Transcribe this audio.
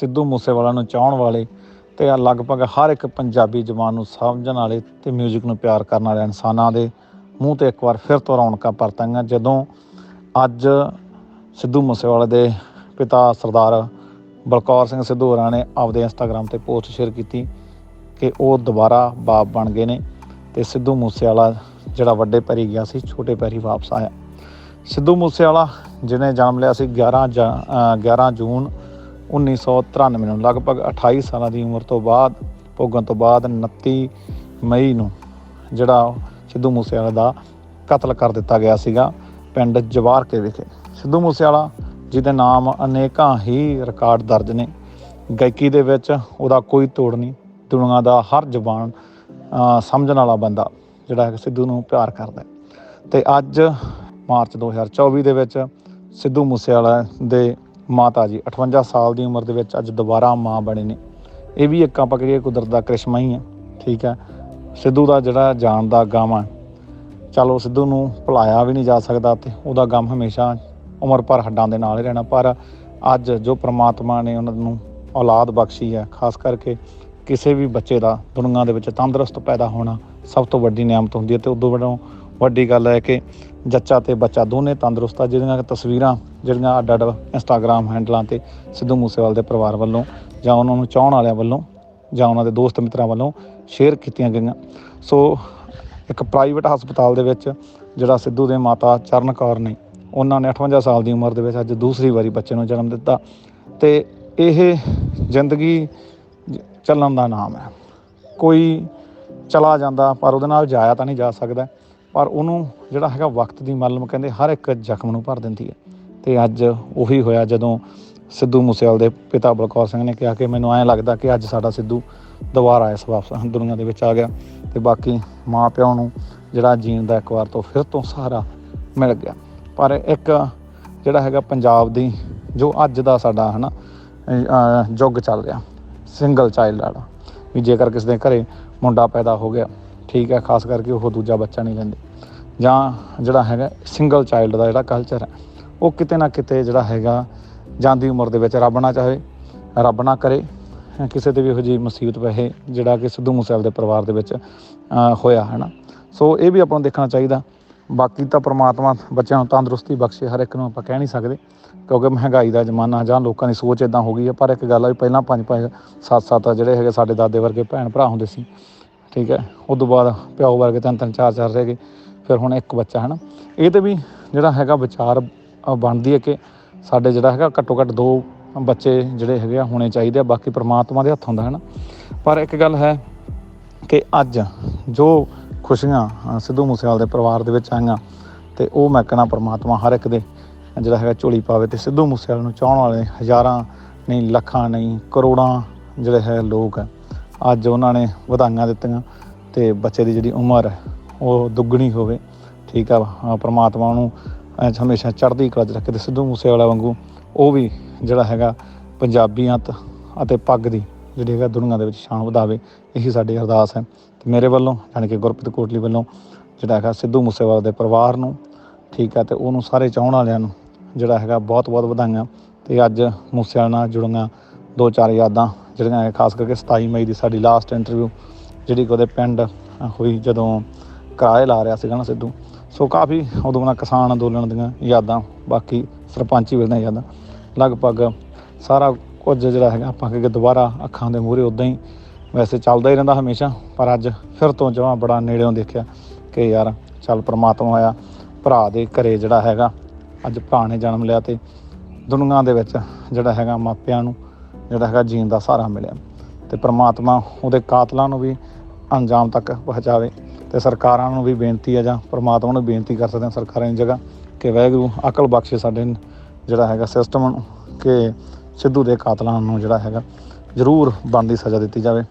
ਸਿੱਧੂ ਮੂਸੇਵਾਲਾ ਨੂੰ ਚਾਹਣ ਵਾਲੇ ਤੇ ਆ ਲਗਭਗ ਹਰ ਇੱਕ ਪੰਜਾਬੀ ਜਬਾਨ ਨੂੰ ਸਮਝਣ ਵਾਲੇ ਤੇ 뮤직 ਨੂੰ ਪਿਆਰ ਕਰਨ ਵਾਲੇ ਇਨਸਾਨਾਂ ਦੇ ਮੂੰਹ ਤੇ ਇੱਕ ਵਾਰ ਫਿਰ ਤੋਂ ਰੌਣਕਾਂ ਪਰਤਾਂਗੀਆਂ, ਜਦੋਂ ਅੱਜ ਸਿੱਧੂ ਮੂਸੇਵਾਲੇ ਦੇ ਪਿਤਾ ਸਰਦਾਰ ਬਲਕੌਰ ਸਿੰਘ ਸਿੱਧੂ ਹੋਰਾਂ ਨੇ ਆਪਦੇ ਇੰਸਟਾਗ੍ਰam ਤੇ ਪੋਸਟ ਸ਼ੇਅਰ ਕੀਤੀ ਕਿ ਉਹ ਦੁਬਾਰਾ ਬਾਪ ਬਣ ਗਏ ਨੇ ਤੇ ਸਿੱਧੂ ਮੂਸੇਵਾਲਾ ਜਿਹੜਾ ਵੱਡੇ ਪੈਰੀ ਗਿਆ ਸੀ, ਛੋਟੇ ਪੈਰੀ ਵਾਪਸ ਆਇਆ। ਸਿੱਧੂ ਮੂਸੇਵਾਲਾ, ਜਿਹਨੇ ਜਨਮ ਲਿਆ ਸੀ 11 ਜਾਂ- ਅਹ 11 ਜੂਨ 1993 ਨੂੰ, ਲਗਭਗ 28 ਸਾਲਾਂ ਦੀ ਉਮਰ ਤੋਂ ਬਾਅਦ, ਭੋਗਣ ਤੋਂ ਬਾਅਦ 29 ਮਈ ਨੂੰ ਜਿਹੜਾ ਸਿੱਧੂ ਮੂਸੇਵਾਲਾ ਦਾ ਕਤਲ ਕਰ ਦਿੱਤਾ ਗਿਆ ਸੀਗਾ ਪਿੰਡ ਜਵਾਰਕੇ ਵਿਖੇ ਸਿੱਧੂ ਮੂਸੇਵਾਲਾ, ਜਿਹਦੇ ਨਾਮ ਅਨੇਕਾਂ ਹੀ ਰਿਕਾਰਡ ਦਰਜ ਨੇ, ਗਾਇਕੀ ਦੇ ਵਿੱਚ ਉਹਦਾ ਕੋਈ ਤੋੜ ਨਹੀਂ, ਦੁਨੀਆ ਦਾ ਹਰ ਜ਼ਬਾਨ ਸਮਝਣ ਵਾਲਾ ਬੰਦਾ ਜਿਹੜਾ ਹੈ ਸਿੱਧੂ ਨੂੰ ਪਿਆਰ ਕਰਦਾ ਹੈ। ਤੇ ਅੱਜ ਮਾਰਚ 2024 ਦੇ ਵਿੱਚ ਸਿੱਧੂ ਮੂਸੇਵਾਲਾ ਦੇ ਮਾਤਾ ਜੀ 58 ਸਾਲ ਦੀ ਉਮਰ ਦੇ ਵਿੱਚ ਅੱਜ ਦੁਬਾਰਾ ਮਾਂ ਬਣੇ ਨੇ। ਇਹ ਵੀ ਇੱਕ ਆਪਾਂ ਕਹੀਏ ਕੁਦਰਤ ਦਾ ਕ੍ਰਿਸ਼ਮਾ ਹੀ ਹੈ ਠੀਕ ਹੈ? ਸਿੱਧੂ ਦਾ ਜਿਹੜਾ ਜਾਣ ਦਾ ਗਮ ਹੈ ਚਲੋ ਸਿੱਧੂ ਨੂੰ ਭੁਲਾਇਆ ਵੀ ਨਹੀਂ ਜਾ ਸਕਦਾ ਤੇ ਉਹਦਾ ਗਮ ਹਮੇਸ਼ਾ ਉਮਰ ਭਰ ਹੱਡਾਂ ਦੇ ਨਾਲ ਹੀ ਰਹਿਣਾ। ਪਰ ਅੱਜ ਜੋ ਪ੍ਰਮਾਤਮਾ ਨੇ ਉਹਨਾਂ ਨੂੰ ਔਲਾਦ ਬਖਸ਼ੀ ਹੈ, ਖਾਸ ਕਰਕੇ ਕਿਸੇ ਵੀ ਬੱਚੇ ਦਾ ਦੁਨੀਆ ਦੇ ਵਿੱਚ ਤੰਦਰੁਸਤ ਪੈਦਾ ਹੋਣਾ ਸਭ ਤੋਂ ਵੱਡੀ ਨਿਆਮਤ ਹੁੰਦੀ ਹੈ ਤੇ ਉਦੋਂ ਵੱਡੋਂ ਵੱਡੀ ਗੱਲ ਹੈ ਕਿ ਜੱਚਾ ਤੇ ਬੱਚਾ ਦੋਨੇ ਤੰਦਰੁਸਤ ਆ, ਜਿਹੜੀਆਂ ਤਸਵੀਰਾਂ, ਜਿਹੜੀਆਂ ਅੱਡ ਅੱਡ ਇੰਸਟਾਗ੍ਰam ਹੈਂਡਲਾਂ ਤੇ ਸਿੱਧੂ ਮੂਸੇਵਾਲ ਦੇ ਪਰਿਵਾਰ ਵੱਲੋਂ ਜਾਂ ਉਹਨਾਂ ਨੂੰ ਚਾਹਣ ਵਾਲਿਆਂ ਵੱਲੋਂ ਜਾਂ ਉਹਨਾਂ ਦੇ ਦੋਸਤ ਮਿੱਤਰਾਂ ਵੱਲੋਂ ਸ਼ੇਅਰ ਕੀਤੀਆਂ ਗਈਆਂ। ਸੋ ਇੱਕ ਪ੍ਰਾਈਵੇਟ ਹਸਪਤਾਲ ਦੇ ਵਿੱਚ ਜਿਹੜਾ ਸਿੱਧੂ ਦੇ ਮਾਤਾ ਚਰਨ ਕੌਰ ਨੇ, ਉਹਨਾਂ ਨੇ 58 ਸਾਲ ਦੀ ਉਮਰ ਦੇ ਵਿੱਚ ਅੱਜ ਦੂਸਰੀ ਵਾਰੀ ਬੱਚੇ ਨੂੰ ਜਨਮ ਦਿੱਤਾ ਤੇ ਇਹ ਜ਼ਿੰਦਗੀ ਚੱਲਣ ਦਾ ਨਾਮ ਹੈ। ਕੋਈ ਚਲਾ ਜਾਂਦਾ ਪਰ ਉਹਦੇ ਨਾਲ ਜਾਇਆ ਤਾਂ ਨਹੀਂ ਜਾ ਸਕਦਾ। ਪਰ ਉਹਨੂੰ ਜਿਹੜਾ ਹੈਗਾ ਵਕਤ ਦੀ ਮਲਮ ਕਹਿੰਦੇ ਹਰ ਇੱਕ ਜ਼ਖਮ ਨੂੰ ਭਰ ਦਿੰਦੀ ਹੈ। ਤੇ ਅੱਜ ਉਹੀ ਹੋਇਆ ਜਦੋਂ ਸਿੱਧੂ ਮੂਸੇਵਾਲ ਦੇ ਪਿਤਾ ਬਲਕੌਰ ਸਿੰਘ ਨੇ ਕਿਹਾ ਕਿ ਮੈਨੂੰ ਐਂ ਲੱਗਦਾ ਕਿ ਅੱਜ ਸਾਡਾ ਸਿੱਧੂ ਦੁਬਾਰਾ ਇਸ ਵਾਪਸ ਦੁਨੀਆ ਦੇ ਵਿੱਚ ਆ ਗਿਆ ਤੇ ਬਾਕੀ ਮਾਂ ਪਿਓ ਨੂੰ ਜਿਹੜਾ ਜੀਣ ਦਾ ਇੱਕ ਵਾਰ ਤੋਂ ਫਿਰ ਤੋਂ ਸਹਾਰਾ ਮਿਲ ਗਿਆ। ਪਰ ਇੱਕ ਜਿਹੜਾ ਹੈਗਾ ਪੰਜਾਬ ਦੀ ਜੋ ਅੱਜ ਦਾ ਸਾਡਾ ਹਨਾ ਅਹ, ਯੁੱਗ ਚੱਲ ਰਿਹਾ ਸਿੰਗਲ ਚਾਈਲਡ ਵਾਲਾ ਵੀ ਜੇਕਰ ਕਿਸੇ ਦੇ ਘਰੇ ਮੁੰਡਾ ਪੈਦਾ ਹੋ ਗਿਆ ਠੀਕ ਹੈ ਖਾਸ ਕਰਕੇ ਉਹ ਦੂਜਾ ਬੱਚਾ ਨਹੀਂ ਲੈਂਦੇ। ਜਾਂ ਜਿਹੜਾ ਹੈਗਾ ਸਿੰਗਲ ਚਾਈਲਡ ਦਾ ਜਿਹੜਾ ਕਲਚਰ ਹੈ, ਉਹ ਕਿਤੇ ਨਾ ਕਿਤੇ ਜਿਹੜਾ ਹੈਗਾ ਜਾਂਦੀ ਉਮਰ ਦੇ ਵਿੱਚ ਰੱਬ ਨਾ ਚਾਹੇ, ਰੱਬ ਨਾ ਕਰੇ। ਕਿਸੇ ਤੇ ਵੀ ਇਹੋ ਜਿਹੀ ਮੁਸੀਬਤ ਪਏ ਜਿਹੜਾ ਕਿ ਸਿੱਧੂ ਮੂਸੇਵਾਲ ਦੇ ਪਰਿਵਾਰ ਦੇ ਵਿੱਚ ਹੋਇਆ ਹੈ ਨਾ ਸੋ ਇਹ ਵੀ ਆਪਾਂ ਨੂੰ ਦੇਖਣਾ ਚਾਹੀਦਾ। ਬਾਕੀ ਤਾਂ ਪ੍ਰਮਾਤਮਾ ਬੱਚਿਆਂ ਨੂੰ ਤੰਦਰੁਸਤੀ ਬਖਸ਼ੇ, ਹਰ ਇੱਕ ਨੂੰ ਆਪਾਂ ਕਹਿ ਨਹੀਂ ਸਕਦੇ, ਕਿਉਂਕਿ ਮਹਿੰਗਾਈ ਦਾ ਜ਼ਮਾਨਾ ਜਾਂ ਲੋਕਾਂ ਦੀ ਸੋਚ ਇਦਾਂ ਹੋ ਗਈ ਹੈ। ਪਰ ਇੱਕ ਗੱਲ ਆ ਵੀ ਪਹਿਲਾਂ ਪੰਜ ਪੰਜ, ਸੱਤ ਸੱਤ ਜਿਹੜੇ ਹੈਗੇ ਸਾਡੇ ਦਾਦੇ ਵਰਗੇ ਭੈਣ ਭਰਾ ਹੁੰਦੇ ਸੀ, ਠੀਕ ਹੈ। ਉਸ ਤੋਂ ਬਾਅਦ ਪਿਓ ਵਰਗੇ ਤਿੰਨ ਤਿੰਨ ਚਾਰ ਚਾਰ ਰਹਿ ਗਏ। ਫਿਰ ਹੁਣ ਇੱਕ ਬੱਚਾ ਹੈ ਨਾ, ਇਹ ਤੇ ਵੀ ਜਿਹੜਾ ਹੈਗਾ ਵਿਚਾਰ ਬਣਦੀ ਹੈ ਕਿ ਸਾਡੇ ਜਿਹੜਾ ਹੈਗਾ ਘੱਟੋ ਘੱਟ ਦੋ ਬੱਚੇ ਜਿਹੜੇ ਹੈਗੇ ਆ ਹੋਣੇ ਚਾਹੀਦੇ ਆ, ਬਾਕੀ ਪ੍ਰਮਾਤਮਾ ਦੇ ਹੱਥ ਹੁੰਦਾ ਹੈ ਨਾ। ਪਰ ਇੱਕ ਗੱਲ ਹੈ ਕਿ ਅੱਜ ਜੋ ਖੁਸ਼ੀਆਂ ਸਿੱਧੂ ਮੂਸੇਵਾਲ ਦੇ ਪਰਿਵਾਰ ਦੇ ਵਿੱਚ ਆਈਆਂ ਤੇ ਉਹ ਮੈਂ ਕਹਿਣਾ ਪ੍ਰਮਾਤਮਾ ਹਰ ਇੱਕ ਦੇ ਜਿਹੜਾ ਹੈਗਾ ਝੋਲੀ ਪਾਵੇ ਤੇ ਸਿੱਧੂ ਮੂਸੇਵਾਲ ਨੂੰ ਚਾਹਣ ਵਾਲੇ ਹਜ਼ਾਰਾਂ ਨਹੀਂ ਲੱਖਾਂ ਨਹੀਂ ਕਰੋੜਾਂ ਜਿਹੜੇ ਹੈ ਲੋਕ ਹੈ ਅੱਜ ਉਹਨਾਂ ਨੇ ਵਧਾਈਆਂ ਦਿੱਤੀਆਂ ਤੇ ਬੱਚੇ ਦੀ ਜਿਹੜੀ ਉਮਰ ਹੈ ਉਹ ਦੁੱਗਣੀ ਹੋਵੇ। ਠੀਕ ਆ ਅ, ਪ੍ਰਮਾਤਮਾ ਨੂੰ ਹਮੇਸ਼ਾ ਚੜ੍ਹਦੀ ਕਲਾ 'ਚ ਰੱਖੇ ਤੇ ਸਿੱਧੂ ਮੂਸੇਵਾਲਾ ਵਾਂਗੂ ਉਹ ਵੀ ਜਿਹੜਾ ਹੈਗਾ ਪੰਜਾਬੀਅਤ ਅਤੇ ਪੱਗ ਦੀ ਜਿਹੜੀ ਹੈਗਾ ਦੁਨੀਆ ਦੇ ਵਿੱਚ ਸ਼ਾਨ ਵਧਾਵੇ ਇਹੀ ਸਾਡੀ ਅਰਦਾਸ ਹੈ। ਤੇ ਮੇਰੇ ਵੱਲੋਂ ਯਾਨੀ ਕਿ ਗੁਰਪ੍ਰੀਤ ਕੋਟਲੀ ਵੱਲੋਂ ਜਿਹੜਾ ਹੈਗਾ ਸਿੱਧੂ ਮੂਸੇਵਾਲਾ ਦੇ ਪਰਿਵਾਰ ਨੂੰ ਠੀਕ ਹੈ ਤੇ ਉਹਨੂੰ ਸਾਰੇ ਚਾਹਣ ਵਾਲਿਆਂ ਨੂੰ ਜਿਹੜਾ ਹੈਗਾ ਬਹੁਤ ਬਹੁਤ ਵਧਾਈਆਂ। ਤੇ ਅੱਜ ਮੂਸੇਵਾਲਾ ਨਾਲ ਜੁੜੀਆਂ ਦੋ ਚਾਰ ਯਾਦਾਂ ਜਿਹੜੀਆਂ ਹੈ ਖਾਸ ਕਰਕੇ 27 ਮਈ ਦੀ ਸਾਡੀ ਲਾਸਟ ਇੰਟਰਵਿਊ ਜਿਹੜੀ ਕਿ ਉਹਦੇ ਪਿੰਡ ਹੋਈ ਜਦੋਂ ਕਿਰਾਏ ਲਾ ਰਿਹਾ ਸੀਗਾ ਨਾ ਸਿੱਧੂ। ਸੋ ਕਾਫੀ ਉਦੋਂ ਨਾਲ ਕਿਸਾਨ ਅੰਦੋਲਨ ਦੀਆਂ ਯਾਦਾਂ, ਬਾਕੀ ਸਰਪੰਚੀ ਵੇਲੇ ਦੀਆਂ ਯਾਦਾਂ। ਲਗਭਗ ਸਾਰਾ ਕੁਝ ਜਿਹੜਾ ਹੈਗਾ, ਆਪਾਂ ਕਿ ਦੁਬਾਰਾ ਅੱਖਾਂ ਦੇ ਮੂਹਰੇ ਉਦਾਂ ਹੀ ਵੈਸੇ ਚੱਲਦਾ ਹੀ ਰਹਿੰਦਾ ਹਮੇਸ਼ਾ, ਪਰ ਅੱਜ ਫਿਰ ਤੋਂ ਜਮਾਂ ਬੜਾ ਨੇੜਿਓਂ ਦੇਖਿਆ ਕਿ ਯਾਰ ਚੱਲ ਪ੍ਰਮਾਤਮਾ ਆਇਆ, ਭਰਾ ਦੇ ਘਰੇ ਜਿਹੜਾ ਹੈਗਾ, ਅੱਜ ਭਰਾ ਨੇ ਜਨਮ ਲਿਆ ਤੇ ਦੁਨੀਆ ਦੇ ਵਿੱਚ ਜਿਹੜਾ ਹੈਗਾ ਮਾਪਿਆਂ ਨੂੰ ਜਿਹੜਾ ਹੈਗਾ ਜੀਣ ਦਾ ਸਹਾਰਾ ਮਿਲਿਆ। ਤੇ ਪ੍ਰਮਾਤਮਾ ਉਹਦੇ ਕਾਤਲਾਂ ਨੂੰ ਵੀ ਅੰਜਾਮ ਤੱਕ ਪਹੁੰਚਾਵੇ। ਤੇ ਸਰਕਾਰਾਂ ਨੂੰ ਵੀ ਬੇਨਤੀ ਹੈ ਜਾਂ ਪ੍ਰਮਾਤਮਾ ਨੂੰ ਬੇਨਤੀ ਕਰ ਸਕਦੇ ਹਾਂ ਸਰਕਾਰਾਂ ਦੀ ਜਗ੍ਹਾ ਕਿ ਵਾਹਿਗੁਰੂ ਅਕਲ ਬਖਸ਼ੇ ਸਾਡੇ ਜਿਹੜਾ ਹੈਗਾ ਸਿਸਟਮ ਨੂੰ, ਕਿ ਸਿੱਧੂ ਦੇ ਕਾਤਲਾਂ ਨੂੰ ਜਿਹੜਾ ਹੈਗਾ ਜ਼ਰੂਰ ਬਣਦੀ ਸਜ਼ਾ ਦਿੱਤੀ ਜਾਵੇ।